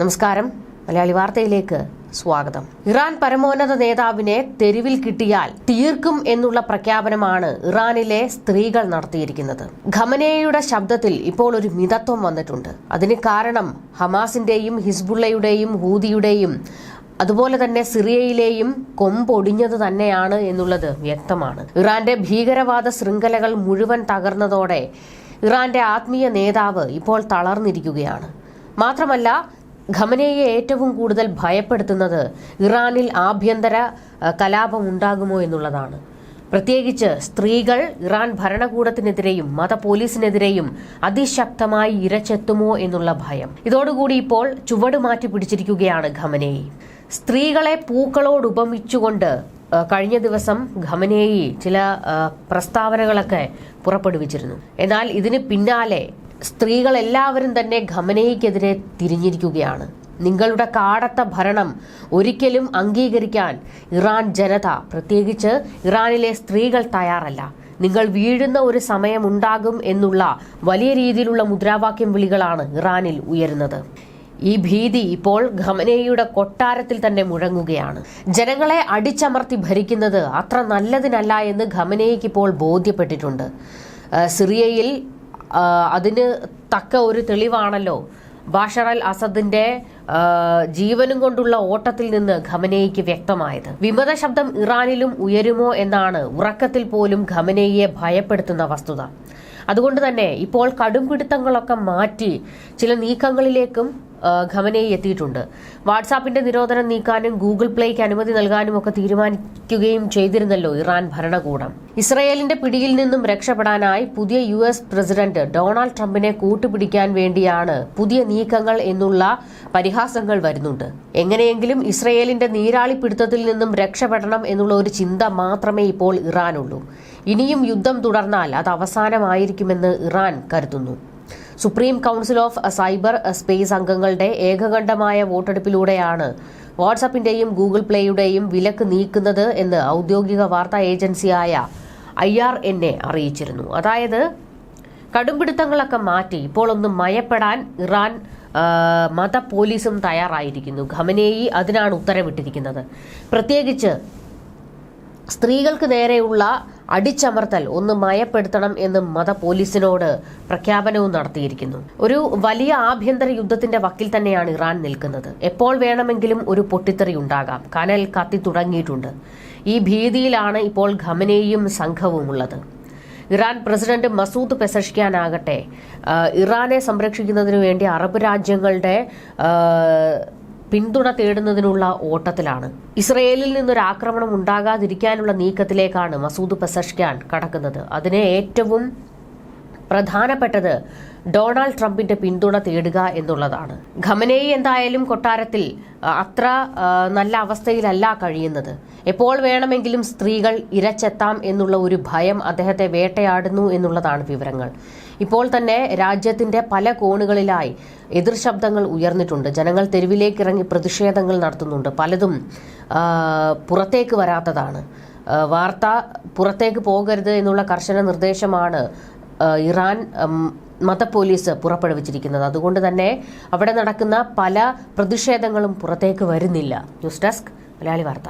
നമസ്കാരം. മലയാളി വാർത്തയിലേക്ക് സ്വാഗതം. ഇറാൻ പരമോന്നത നേതാവിനെ തെരുവിൽ കിട്ടിയാൽ തീർക്കും എന്നുള്ള പ്രഖ്യാപനമാണ് ഇറാനിലെ സ്ത്രീകൾ നടത്തിയിരിക്കുന്നത്. ഖമനേയുടെ ശബ്ദത്തിൽ ഇപ്പോൾ ഒരു മിതത്വം വന്നിട്ടുണ്ട്. അതിന് കാരണം ഹമാസിന്റെയും ഹിസ്ബുള്ളയുടെയും ഹൂതിയുടെയും അതുപോലെ തന്നെ സിറിയയിലെയും കൊമ്പൊടിഞ്ഞത് തന്നെയാണ് എന്നുള്ളത് വ്യക്തമാണ്. ഇറാന്റെ ഭീകരവാദ ശൃംഖലകൾ മുഴുവൻ തകർന്നതോടെ ഇറാന്റെ ആത്മീയ നേതാവ് ഇപ്പോൾ തളർന്നിരിക്കുകയാണ്. മാത്രമല്ല ഖമനയെ ഏറ്റവും കൂടുതൽ ഭയപ്പെടുത്തുന്നത് ഇറാനിൽ ആഭ്യന്തര കലാപം ഉണ്ടാകുമോ എന്നുള്ളതാണ്. പ്രത്യേകിച്ച് സ്ത്രീകൾ ഇറാൻ ഭരണകൂടത്തിനെതിരെയും മത പോലീസിനെതിരെയും അതിശക്തമായി ഇരച്ചെത്തുമോ എന്നുള്ള ഭയം. ഇതോടുകൂടി ഇപ്പോൾ ചുവട് മാറ്റി പിടിച്ചിരിക്കുകയാണ് ഖമനേയി. സ്ത്രീകളെ പൂക്കളോടുപമിച്ചുകൊണ്ട് കഴിഞ്ഞ ദിവസം ഖമനേയി ചില പ്രസ്താവനകളൊക്കെ പുറപ്പെടുവിച്ചിരുന്നു. എന്നാൽ ഇതിന് പിന്നാലെ സ്ത്രീകൾ എല്ലാവരും തന്നെ ഖമനയ്ക്കെതിരെ തിരിഞ്ഞിരിക്കുകയാണ്. നിങ്ങളുടെ കാടത്ത ഭരണം ഒരിക്കലും അംഗീകരിക്കാൻ ഇറാൻ ജനത പ്രത്യേകിച്ച് ഇറാനിലെ സ്ത്രീകൾ തയ്യാറല്ല. നിങ്ങൾ വീഴുന്ന ഒരു സമയമുണ്ടാകും എന്നുള്ള വലിയ രീതിയിലുള്ള മുദ്രാവാക്യം വിളികളാണ് ഇറാനിൽ ഉയരുന്നത്. ഈ ഭീതി ഇപ്പോൾ ഖമനേയുടെ കൊട്ടാരത്തിൽ തന്നെ മുഴങ്ങുകയാണ്. ജനങ്ങളെ അടിച്ചമർത്തി ഭരിക്കുന്നത് അത്ര നല്ലതിനല്ല എന്ന് ഖമനേയ്ക്ക് ഇപ്പോൾ ബോധ്യപ്പെട്ടിട്ടുണ്ട്. സിറിയയിൽ അതിന് തക്ക ഒരു തെളിവാണല്ലോ. ബാഷർ അൽ അസദിന്റെ ജീവനും കൊണ്ടുള്ള ഓട്ടത്തിൽ നിന്ന് ഖമനേയ്ക്ക് വ്യക്തമായത്. വിമത ശബ്ദം ഇറാനിലും ഉയരുമോ എന്നാണ് ഉറക്കത്തിൽ പോലും ഖമനേയെ ഭയപ്പെടുത്തുന്ന വസ്തുത. അതുകൊണ്ട് തന്നെ ഇപ്പോൾ കടുംപിടുത്തങ്ങളൊക്കെ മാറ്റി ചില നീക്കങ്ങളിലേക്കും ആ, ഖമനേയി എത്തിയിട്ടുണ്ട്. വാട്സാപ്പിന്റെ നിരോധനം നീക്കാനും ഗൂഗിൾ പ്ലേക്ക് അനുമതി നൽകാനും ഒക്കെ തീരുമാനിക്കുകയും ചെയ്തിരുന്നല്ലോ ഇറാൻ ഭരണകൂടം. ഇസ്രയേലിന്റെ പിടിയിൽ നിന്നും രക്ഷപ്പെടാനായി പുതിയ യു എസ് പ്രസിഡന്റ് ഡൊണാൾഡ് ട്രംപിനെ കൂട്ടുപിടിക്കാൻ വേണ്ടിയാണ് പുതിയ നീക്കങ്ങൾ എന്നുള്ള പരിഹാസങ്ങൾ വരുന്നുണ്ട്. എങ്ങനെയെങ്കിലും ഇസ്രയേലിന്റെ നീരാളി പിടുത്തത്തിൽ നിന്നും രക്ഷപ്പെടണം എന്നുള്ള ഒരു ചിന്ത മാത്രമേ ഇപ്പോൾ ഇറാനുള്ളൂ. ഇനിയും യുദ്ധം തുടർന്നാൽ അത് അവസാനമായിരിക്കുമെന്ന് ഇറാൻ കരുതുന്നു. Supreme council of cyber space അംഗങ്ങളുടെ ഏകകണ്ഠമായ വോട്ടെടുപ്പിലൂടെയാണ് വാട്സാപ്പിന്റെയും ഗൂഗിൾ പ്ലേയുടെയും വിലക്ക് നീക്കുന്നത് എന്ന് ഔദ്യോഗിക വാർത്താ ഏജൻസിയായ ഐ ആർ എൻ എ അറിയിച്ചിരുന്നു. അതായത് കടുംപിടുത്തങ്ങളൊക്കെ മാറ്റി ഇപ്പോൾ ഒന്ന് മയപ്പെടാൻ ഇറാൻ മത പോലീസും തയ്യാറായിരിക്കുന്നു. ഖമനേയി അതിനാണ് ഉത്തരവിട്ടിരിക്കുന്നത്. പ്രത്യേകിച്ച് സ്ത്രീകൾക്ക് നേരെയുള്ള അടിച്ചമർത്തൽ ഒന്ന് മയപ്പെടുത്തണം എന്ന് മത പോലീസിനോട് പ്രഖ്യാപനവും നടത്തിയിരിക്കുന്നു. ഒരു വലിയ ആഭ്യന്തര യുദ്ധത്തിന്റെ വക്കിൽ തന്നെയാണ് ഇറാൻ നിൽക്കുന്നത്. എപ്പോൾ വേണമെങ്കിലും ഒരു പൊട്ടിത്തെറി ഉണ്ടാകാം. കനൽ കത്തി തുടങ്ങിയിട്ടുണ്ട്. ഈ ഭീതിയിലാണ് ഇപ്പോൾ ഖമനേയും സംഘവും ഉള്ളത്. ഇറാൻ പ്രസിഡന്റ് മസൂദ് പെസഷ്കാനാകട്ടെ ഇറാനെ സംരക്ഷിക്കുന്നതിനു വേണ്ടി അറബ് രാജ്യങ്ങളുടെ പിന്തുണ തേടുന്നതിനുള്ള ഓട്ടത്തിലാണ്. ഇസ്രയേലിൽ നിന്നൊരു ആക്രമണം ഉണ്ടാകാതിരിക്കാനുള്ള നീക്കത്തിലേക്കാണ് മസൂദ് പെസഷ്ക്യാൻ കടക്കുന്നത്. അതിനെ ഏറ്റവും പ്രധാനപ്പെട്ടത് ഡൊണാൾഡ് ട്രംപിന്റെ പിന്തുണ തേടുക എന്നുള്ളതാണ്. ഖമനേയി എന്തായാലും കൊട്ടാരത്തിൽ അത്ര നല്ല അവസ്ഥയിലല്ല കഴിയുന്നത്. എപ്പോൾ വേണമെങ്കിലും സ്ത്രീകൾ ഇരച്ചെത്താം എന്നുള്ള ഒരു ഭയം അദ്ദേഹത്തെ വേട്ടയാടുന്നു എന്നുള്ളതാണ് വിവരങ്ങൾ. ഇപ്പോൾ തന്നെ രാജ്യത്തിന്റെ പല കോണുകളിലായി എതിർ ശബ്ദങ്ങൾ ഉയർന്നിട്ടുണ്ട്. ജനങ്ങൾ തെരുവിലേക്ക് ഇറങ്ങി പ്രതിഷേധങ്ങൾ നടത്തുന്നുണ്ട്. പലതും പുറത്തേക്ക് വരാത്തതാണ്. വാർത്ത പുറത്തേക്ക് പോകരുത് എന്നുള്ള കർശന നിർദ്ദേശമാണ് ഇറാൻ മത പോലീസ് പുറപ്പെടുവിച്ചിരിക്കുന്നത്. അതുകൊണ്ട് തന്നെ അവിടെ നടക്കുന്ന പല പ്രതിഷേധങ്ങളും പുറത്തേക്ക് വരുന്നില്ല. ന്യൂസ് ഡെസ്ക് മലയാളി വാർത്ത.